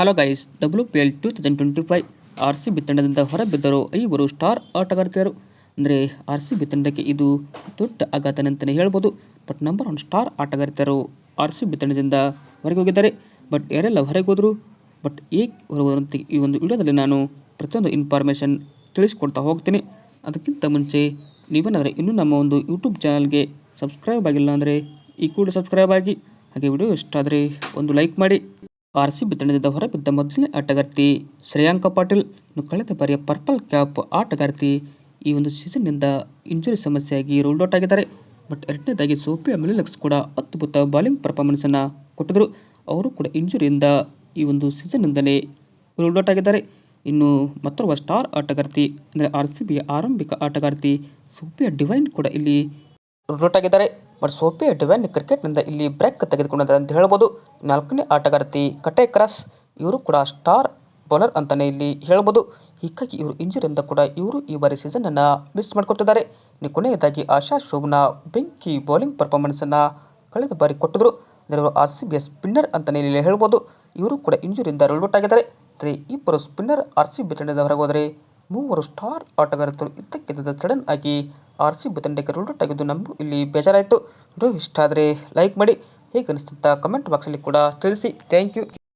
Hello guys W P L two thousand twenty five R C B ತಂಡದಿಂದ ಹೊರಬಿದ್ದರು ಐವರು star ಆಟಗಾರ್ತಿಯರು. ಅಂದರೆ R C B ತಂಡಕ್ಕೆ ಇದು ದೊಡ್ಡ ಆಘಾತನಂತಲೇ ಹೇಳ್ಬೋದು. ಬಟ್ ನಂಬರ್ ಒನ್ ಸ್ಟಾರ್ ಆಟಗಾರ್ತಿಯರು ಆರ್ ಸಿ ಬಿ ತಂಡದಿಂದ ಹೊರಗೆ ಹೋಗಿದ್ದಾರೆ. ಬಟ್ ಯಾರೆಲ್ಲ ಹೊರಗೆ ಹೋದರು? ಬಟ್ ಏಕೆ ಹೊರಗೆ ಹೋದ್ರು ಈ ಒಂದು ವಿಡಿಯೋದಲ್ಲಿ ನಾನು ಪ್ರತಿಯೊಂದು ಇನ್ಫಾರ್ಮೇಷನ್ ತಿಳಿಸ್ಕೊಡ್ತಾ ಹೋಗ್ತೀನಿ. ಅದಕ್ಕಿಂತ ಮುಂಚೆ ನೀವೇನಾದರೆ ಇನ್ನೂ ನಮ್ಮ ಒಂದು ಯೂಟ್ಯೂಬ್ ಚಾನಲ್ಗೆ ಸಬ್ಸ್ಕ್ರೈಬ್ ಆಗಿಲ್ಲ ಅಂದರೆ ಈ ಕೂಡ ಸಬ್ಸ್ಕ್ರೈಬ್ ಆಗಿ. ಹಾಗೆ ವಿಡಿಯೋ ಇಷ್ಟ ಆದರೆ ಒಂದು ಲೈಕ್ ಮಾಡಿ. ಆರ್ ಸಿ ಹೊರಬಿದ್ದ ಮೊದಲನೇ ಆಟಗಾರ್ತಿ ಶ್ರೇಯಾಂಕ ಪಾಟೀಲ್. ಇನ್ನು ಕಳೆದ ಬಾರಿಯ ಪರ್ಪಲ್ ಕ್ಯಾಪ್ ಆಟಗಾರ್ತಿ ಈ ಒಂದು ಸೀಸನ್ನಿಂದ ಇಂಜುರಿ ಸಮಸ್ಯೆಯಾಗಿ ರೋಲ್ಡ್ ಔಟ್ ಆಗಿದ್ದಾರೆ. ಬಟ್ ಎರಡನೇದಾಗಿ ಸೋಫಿಯಾ ಮಿಲಿಲಕ್ಸ್ ಕೂಡ ಅದ್ಭುತ ಬಾಲಿಂಗ್ ಪರ್ಫಾರ್ಮೆನ್ಸನ್ನು ಕೊಟ್ಟಿದ್ದರು ಅವರು ಕೂಡ ಇಂಜುರಿಯಿಂದ ಈ ಒಂದು ಸೀಸನ್ನಿಂದಲೇ ರೋಲ್ಡ್ ಔಟ್ ಆಗಿದ್ದಾರೆ. ಇನ್ನು ಮತ್ತೊಬ್ಬ ಸ್ಟಾರ್ ಆಟಗಾರ್ತಿ ಅಂದರೆ ಆರ್ ಸಿ ಬಿಯ ಆರಂಭಿಕ ಆಟಗಾರ್ತಿ ಸೋಫಿಯಾ ಡಿವೈನ್ ಕೂಡ ಇಲ್ಲಿ ಔಟ್ ಆಗಿದ್ದಾರೆ ಬಟ್ ಸೋಫಿಯಾ ಡಿವೈನ್ ಕ್ರಿಕೆಟ್ನಿಂದ ಇಲ್ಲಿ ಬ್ರೇಕ್ ತೆಗೆದುಕೊಂಡಿದ್ದಾರೆ ಅಂತ ಹೇಳ್ಬೋದು. ನಾಲ್ಕನೇ ಆಟಗಾರ್ತಿ ಕಟೆ ಕ್ರಾಸ್ ಇವರು ಕೂಡ ಸ್ಟಾರ್ ಬೌಲರ್ ಅಂತಲೇ ಇಲ್ಲಿ ಹೇಳ್ಬೋದು. ಹೀಗಾಗಿ ಇವರು ಇಂಜುರಿಯಿಂದ ಕೂಡ ಇವರು ಈ ಬಾರಿ ಸೀಸನನ್ನು ಮಿಸ್ ಮಾಡಿಕೊಟ್ಟಿದ್ದಾರೆ. ಇನ್ನು ಕೊನೆಯದಾಗಿ ಆಶಾ ಶೋಭನ ಬೆಂಕಿ ಬೌಲಿಂಗ್ ಪರ್ಫಾರ್ಮೆನ್ಸನ್ನು ಕಳೆದ ಬಾರಿ ಕೊಟ್ಟಿದ್ರು. ಅಂದರೆ ಇವರು ಆರ್ ಸಿ ಬಿ ಸ್ಪಿನ್ನರ್ ಅಂತಲೇ ಇಲ್ಲಿ ಹೇಳ್ಬೋದು. ಇವರು ಕೂಡ ಇಂಜುರಿಯಿಂದ ಔಟ್ ಆಗಿದ್ದಾರೆ ಆದರೆ ಇಬ್ಬರು ಸ್ಪಿನ್ನರ್ ಆರ್ ಸಿ ಬಿ ತಂಡದ ಹೊರಗೆ ಹೋದರೆ ಮೂವರು ಸ್ಟಾರ್ ಆಟಗಾರರು ಇದ್ದಕ್ಕಿದ್ದ ಸಡನ್ ಆಗಿ ಆರ್ ಸಿ ಬಿ ತಂಡಕ್ಕೆ ಔಟ್ ಆಗಿದ್ದು ನಮಗೂ ಇಲ್ಲಿ ಬೇಜಾರಾಯಿತು. ಇಷ್ಟ ಆದರೆ ಲೈಕ್ ಮಾಡಿ. ಹೇಗೆ ಅನಿಸ್ತಂತ ಕಮೆಂಟ್ ಬಾಕ್ಸಲ್ಲಿ ಕೂಡ ತಿಳಿಸಿ. Thank you